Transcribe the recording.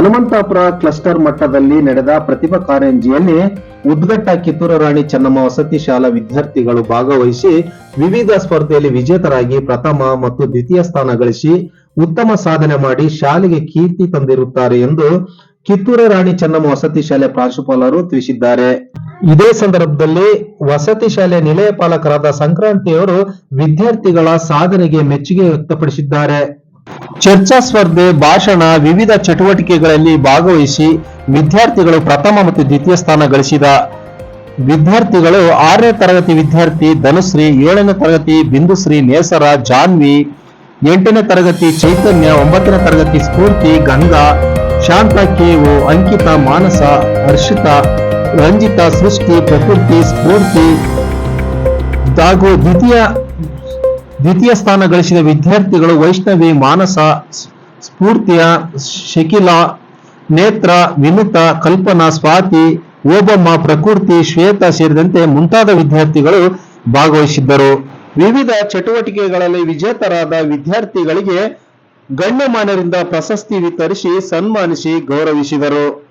Hanumanthapura cluster ಮಟ್ಟದಲ್ಲಿ ನಡೆದ ಪ್ರತಿಭಾ ಕಾರಂಜಿಯಲ್ಲಿ ಉದ್ಗಟ್ಟ ಕಿತ್ತೂರು ರಾಣಿ ಚೆನ್ನಮ್ಮ ವಸತಿ ಶಾಲಾ ವಿದ್ಯಾರ್ಥಿಗಳು ಭಾಗವಹಿಸಿ ವಿವಿಧ ಸ್ಪರ್ಧೆಯಲ್ಲಿ ವಿಜೇತರಾಗಿ ಪ್ರಥಮ ಮತ್ತು ದ್ವಿತೀಯ ಸ್ಥಾನ ಗಳಿಸಿ ಉತ್ತಮ ಸಾಧನೆ ಮಾಡಿ ಶಾಲೆಗೆ ಕೀರ್ತಿ ತಂದಿರುತ್ತಾರೆ ಎಂದು ಕಿತ್ತೂರು ರಾಣಿ ಚೆನ್ನಮ್ಮ ವಸತಿ ಶಾಲೆ ಪ್ರಾಂಶುಪಾಲರು ತಿಳಿಸಿದ್ದಾರೆ. ಇದೇ ಸಂದರ್ಭದಲ್ಲಿ ವಸತಿ ಶಾಲೆ ನಿಲಯ ಪಾಲಕರಾದ ಸಂಕ್ರಾಂತಿಯವರು ವಿದ್ಯಾರ್ಥಿಗಳ ಸಾಧನೆಗೆ ಮೆಚ್ಚುಗೆ ವ್ಯಕ್ತಪಡಿಸಿದ್ದಾರೆ. ಚರ್ಚಾ ಸ್ಪರ್ಧೆ, ಭಾಷಣ, ವಿವಿಧ ಚಟುವಟಿಕೆಗಳಲ್ಲಿ ಭಾಗವಹಿಸಿ ವಿದ್ಯಾರ್ಥಿಗಳು ಪ್ರಥಮ ಮತ್ತು ದ್ವಿತೀಯ ಸ್ಥಾನ ಗಳಿಸಿದ. ವಿದ್ಯಾರ್ಥಿಗಳು ಆರನೇ ತರಗತಿ ವಿದ್ಯಾರ್ಥಿ ಧನುಶ್ರೀ, ಏಳನೇ ತರಗತಿ ಬಿಂದುಶ್ರೀ, ನೇಸರ, ಜಾನ್ವಿ, ಎಂಟನೇ ತರಗತಿ ಚೈತನ್ಯ, ಒಂಬತ್ತನೇ ತರಗತಿ ಸ್ಫೂರ್ತಿ, ಗಂಗಾ, ಶಾಂತ ಕೇವು ಅಂಕಿತಾ, ಮಾನಸ, ಹರ್ಷಿತಾ, ರಂಜಿತಾ, ಸೃಷ್ಟಿ, ಪ್ರಕೃತಿ, ಸ್ಫೂರ್ತಿ, ಹಾಗೂ ದ್ವಿತೀಯ ದ್ವಿತೀಯ ಸ್ಥಾನ ಗಳಿಸಿದ ವಿದ್ಯಾರ್ಥಿಗಳು ವೈಷ್ಣವಿ, ಮಾನಸ ಸ್ಫೂರ್ತಿಯ, ಶಕಿಲಾ, ನೇತ್ರ, ವಿನುತ, ಕಲ್ಪನಾ, ಸ್ವಾತಿ, ಓಬಮ್ಮ, ಪ್ರಕೃತಿ, ಶ್ವೇತ ಸೇರಿದಂತೆ ಮುಂತಾದ ವಿದ್ಯಾರ್ಥಿಗಳು ಭಾಗವಹಿಸಿದ್ದರು. ವಿವಿಧ ಚಟುವಟಿಕೆಗಳಲ್ಲಿ ವಿಜೇತರಾದ ವಿದ್ಯಾರ್ಥಿಗಳಿಗೆ ಗಣ್ಯಮಾನ್ಯರಿಂದ ಪ್ರಶಸ್ತಿ ವಿತರಿಸಿ ಸನ್ಮಾನಿಸಿ ಗೌರವಿಸಿದರು.